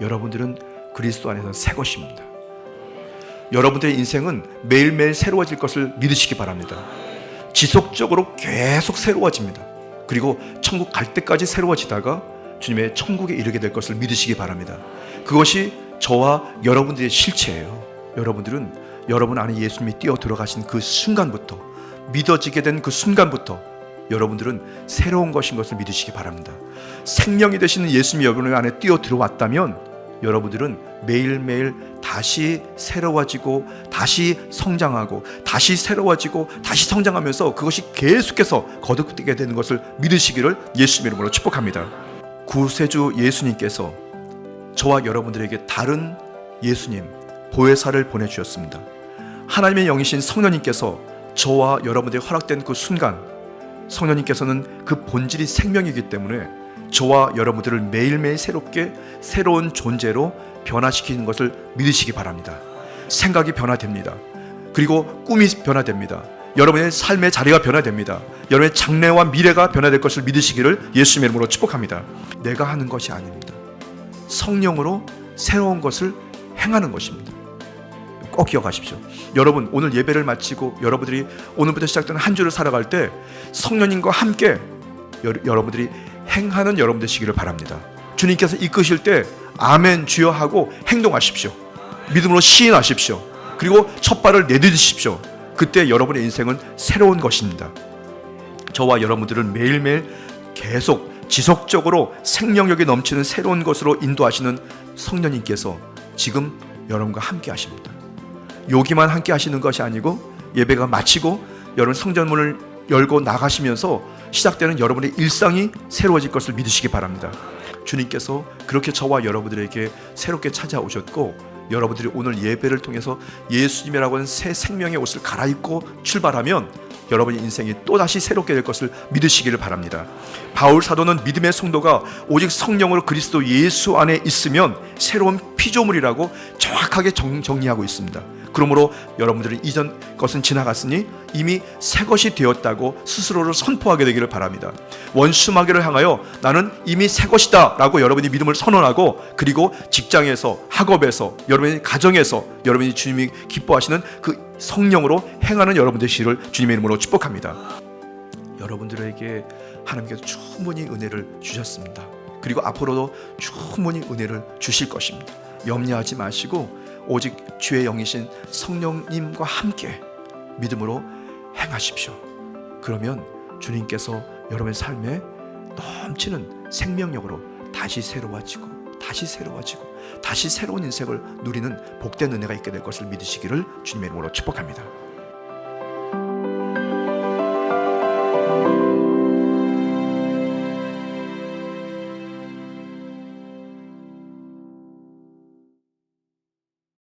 여러분들은 그리스도 안에서 새 것입니다. 여러분들의 인생은 매일매일 새로워질 것을 믿으시기 바랍니다. 지속적으로 계속 새로워집니다. 그리고 천국 갈 때까지 새로워지다가 주님의 천국에 이르게 될 것을 믿으시기 바랍니다. 그것이 저와 여러분들의 실체예요. 여러분들은 여러분 안에 예수님이 뛰어 들어가신 그 순간부터 믿어지게 된 그 순간부터 여러분들은 새로운 것인 것을 믿으시기 바랍니다. 생명이 되시는 예수님이 여러분 안에 뛰어 들어왔다면 여러분들은 매일매일 다시 새로워지고 다시 성장하고 다시 새로워지고 다시 성장하면서 그것이 계속해서 거듭되게 되는 것을 믿으시기를 예수님 이름으로 축복합니다. 구세주 예수님께서 저와 여러분들에게 다른 예수님 보혜사를 보내 주셨습니다. 하나님의 영이신 성령님께서 저와 여러분들이 허락된 그 순간 성령님께서는 그 본질이 생명이기 때문에 저와 여러분들을 매일매일 새롭게 새로운 존재로 변화시키는 것을 믿으시기 바랍니다. 생각이 변화됩니다. 그리고 꿈이 변화됩니다. 여러분의 삶의 자리가 변화됩니다. 여러분의 장래와 미래가 변화될 것을 믿으시기를 예수님의 이름으로 축복합니다. 내가 하는 것이 아닙니다. 성령으로 새로운 것을 행하는 것입니다. 꼭 기억하십시오. 여러분 오늘 예배를 마치고 여러분들이 오늘부터 시작되는 한 주를 살아갈 때 성령님과 함께 여, 여러분들이 행하는 여러분 되시기를 바랍니다. 주님께서 이끄실 때 아멘 주여 하고 행동하십시오. 믿음으로 시인하십시오. 그리고 첫 발을 내딛으십시오. 그때 여러분의 인생은 새로운 것입니다. 저와 여러분들은 매일매일 계속 지속적으로 생명력이 넘치는 새로운 것으로 인도하시는 성령님께서 지금 여러분과 함께 하십니다. 여기만 함께 하시는 것이 아니고 예배가 마치고 여러분 성전문을 열고 나가시면서 시작되는 여러분의 일상이 새로워질 것을 믿으시기 바랍니다. 주님께서 그렇게 저와 여러분들에게 새롭게 찾아오셨고 여러분들이 오늘 예배를 통해서 예수님이라고 하는 새 생명의 옷을 갈아입고 출발하면 여러분의 인생이 또다시 새롭게 될 것을 믿으시기를 바랍니다. 바울 사도는 믿음의 성도가 오직 성령으로 그리스도 예수 안에 있으면 새로운 피조물이라고 정확하게 정, 정리하고 있습니다. 그러므로 여러분들은 이전 것은 지나갔으니 이미 새 것이 되었다고 스스로를 선포하게 되기를 바랍니다. 원수마귀를 향하여 나는 이미 새 것이다라고 여러분이 믿음을 선언하고 그리고 직장에서 학업에서 여러분의 가정에서 여러분이 주님이 기뻐하시는 그 성령으로 행하는 여러분 되시기를 주님의 이름으로 축복합니다. 여러분들에게 하나님께서 충분히 은혜를 주셨습니다. 그리고 앞으로도 충분히 은혜를 주실 것입니다. 염려하지 마시고 오직 주의 영이신 성령님과 함께 믿음으로 행하십시오. 그러면 주님께서 여러분의 삶에 넘치는 생명력으로 다시 새로워지고 다시 새로워지고 다시 새로운 인생을 누리는 복된 은혜가 있게 될 것을 믿으시기를 주님의 이름으로 축복합니다.